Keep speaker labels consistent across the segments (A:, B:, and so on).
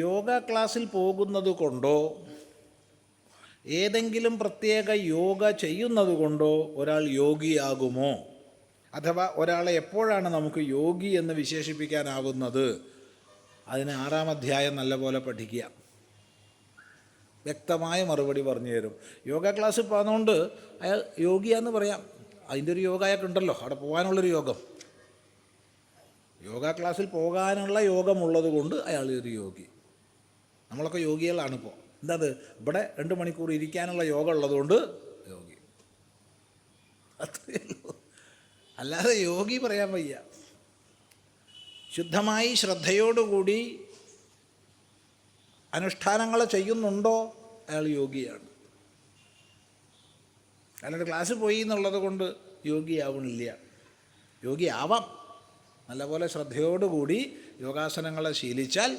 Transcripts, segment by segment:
A: യോഗ ക്ലാസ്സിൽ പോകുന്നത് കൊണ്ടോ ഏതെങ്കിലും പ്രത്യേക യോഗ ചെയ്യുന്നത് കൊണ്ടോ ഒരാൾ യോഗിയാകുമോ? അഥവാ ഒരാളെ എപ്പോഴാണ് നമുക്ക് യോഗി എന്ന് വിശേഷിപ്പിക്കാനാകുന്നത്? അതിന് ആറാം അധ്യായം നല്ലപോലെ പഠിക്കുക. വ്യക്തമായ മറുപടി പറഞ്ഞു തരും. യോഗ ക്ലാസ്സിൽ പോകുന്നതുകൊണ്ട് അയാൾ യോഗിയാന്ന് പറയാം. അതിന്റെ ഒരു യോഗ അയാൾക്കുണ്ടല്ലോ അവിടെ പോകാനുള്ളൊരു യോഗം. യോഗ ക്ലാസ്സിൽ പോകാനുള്ള യോഗമുള്ളത് കൊണ്ട് അയാൾ ഒരു യോഗി. നമ്മളൊക്കെ യോഗികളാണ് ഇപ്പോൾ എന്താ ഇവിടെ രണ്ട് മണിക്കൂർ ഇരിക്കാനുള്ള യോഗ ഉള്ളതുകൊണ്ട് യോഗി. അത്രയേ അല്ലാതെ യോഗി പറയാൻ വയ്യ. ശുദ്ധമായി ശ്രദ്ധയോടുകൂടി അനുഷ്ഠാനങ്ങൾ ചെയ്യുന്നുണ്ടോ? അയാൾ യോഗിയാണ്. അല്ലാണ്ട് ക്ലാസ്സിൽ പോയി എന്നുള്ളത് കൊണ്ട് യോഗിയാവണില്ല. യോഗിയാവാം. നല്ലപോലെ ശ്രദ്ധയോടുകൂടി യോഗാസനങ്ങളെ ശീലിച്ചാൽ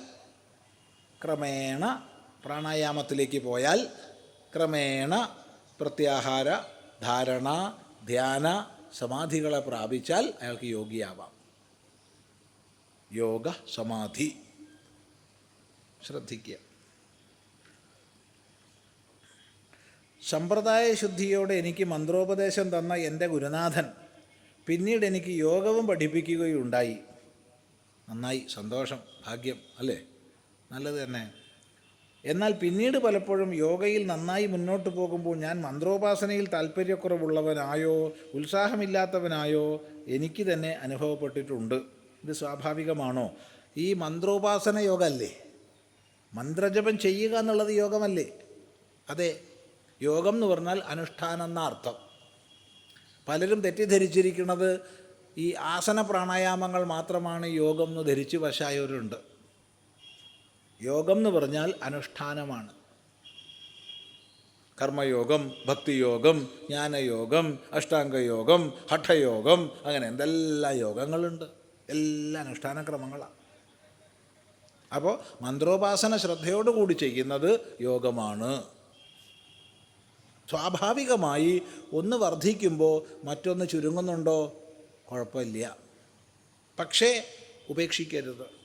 A: ക്രമേണ പ്രാണായാമത്തിലേക്ക് പോയാൽ ക്രമേണ പ്രത്യാഹാര ധാരണ ധ്യാന സമാധികളെ പ്രാപിച്ചാൽ അയാൾക്ക് യോഗിയാവാം. യോഗ സമാധി. ശ്രദ്ധിക്കുക. സമ്പ്രദായ ശുദ്ധിയോടെ എനിക്ക് മന്ത്രോപദേശം തന്ന എന്റെ ഗുരുനാഥൻ പിന്നീട് എനിക്ക് യോഗവും പഠിപ്പിക്കുകയുണ്ടായി. നന്നായി സന്തോഷം ഭാഗ്യം അല്ലേ? നല്ലത് തന്നെ. എന്നാൽ പിന്നീട് പലപ്പോഴും യോഗയിൽ നന്നായി മുന്നോട്ട് പോകുമ്പോൾ ഞാൻ മന്ത്രോപാസനയിൽ താല്പര്യക്കുറവുള്ളവനായോ ഉത്സാഹമില്ലാത്തവനായോ എനിക്ക് തന്നെ അനുഭവപ്പെട്ടിട്ടുണ്ട്. ഇത് സ്വാഭാവികമാണോ? ഈ മന്ത്രോപാസന യോഗമല്ലേ മന്ത്രജപം ചെയ്യുക എന്നുള്ളത് യോഗമല്ലേ? അതെ. യോഗം എന്ന് പറഞ്ഞാൽ അനുഷ്ഠാനം എന്ന അർത്ഥം പലരും തെറ്റിദ്ധരിച്ചിരിക്കുന്നത് ഈ ആസന പ്രാണായാമങ്ങൾ മാത്രമാണ് യോഗം എന്ന് ധരിച്ച് വശായവരുണ്ട് യോഗം എന്ന് പറഞ്ഞാൽ അനുഷ്ഠാനമാണ്. കർമ്മയോഗം ഭക്തിയോഗം ജ്ഞാനയോഗം അഷ്ടാംഗയോഗം ഹഠയോഗം അങ്ങനെ എന്തെല്ലാം യോഗങ്ങളുണ്ട്. എല്ലാ അനുഷ്ഠാന ക്രമങ്ങളാണ് അപ്പോൾ മന്ത്രോപാസന ശ്രദ്ധയോടുകൂടി ചെയ്യുന്നത് യോഗമാണ്. സ്വാഭാവികമായി ഒന്ന് വർദ്ധിക്കുമ്പോൾ മറ്റൊന്ന് ചുരുങ്ങുന്നുണ്ടോ? കുഴപ്പമില്ല. പക്ഷേ ഉപേക്ഷിക്കരുത്.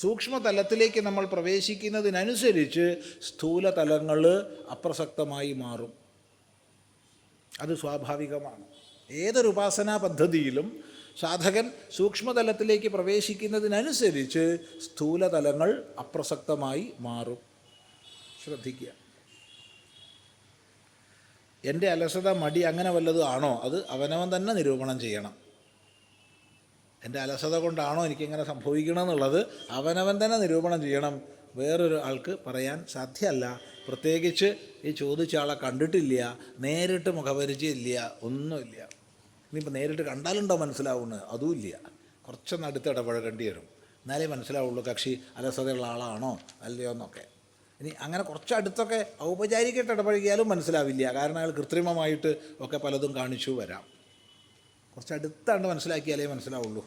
A: സൂക്ഷ്മതലത്തിലേക്ക് നമ്മൾ പ്രവേശിക്കുന്നതിനനുസരിച്ച് സ്ഥൂലതലങ്ങൾ അപ്രസക്തമായി മാറും. അത് സ്വാഭാവികമാണ്. ഏതൊരു ഉപാസനാ പദ്ധതിയിലും സാധകൻ സൂക്ഷ്മതലത്തിലേക്ക് പ്രവേശിക്കുന്നതിനനുസരിച്ച് സ്ഥൂലതലങ്ങൾ അപ്രസക്തമായി മാറും. ശ്രദ്ധിക്കുക. എന്റെ അലസത മടി അങ്ങനെ വല്ലതും ആണോ? അത് അവനവൻ തന്നെ നിരൂപണം ചെയ്യണം. എന്റെ അലസത കൊണ്ടാണോ എനിക്കിങ്ങനെ സംഭവിക്കണമെന്നുള്ളത് അവനവൻ തന്നെ നിരൂപണം ചെയ്യണം. വേറൊരു ആൾക്ക് പറയാൻ സാധ്യമല്ല പ്രത്യേകിച്ച് ഈ ചോദിച്ച ആളെ കണ്ടിട്ടില്ല നേരിട്ട് മുഖപരിചയമില്ല ഒന്നുമില്ല. ഇനിയിപ്പോൾ നേരിട്ട് കണ്ടാലുണ്ടോ മനസ്സിലാവുന്നത്? അതുമില്ല. കുറച്ചൊന്ന് അടുത്ത് ഇടപഴകേണ്ടി വരും. എന്നാലേ മനസ്സിലാവുള്ളൂ കക്ഷി അലസതയുള്ള ആളാണോ അല്ലയോ എന്നൊക്കെ. ഇനി അങ്ങനെ കുറച്ച് അടുത്തൊക്കെ ഔപചാരികമായിട്ട് ഇടപഴകിയാലും മനസ്സിലാവില്ല. കാരണം അയാൾ കൃത്രിമമായിട്ട് ഒക്കെ പലതും കാണിച്ചു വരാം. കുറച്ച് അടുത്താണ്ട് മനസ്സിലാക്കിയാലേ മനസ്സിലാവുള്ളൂ.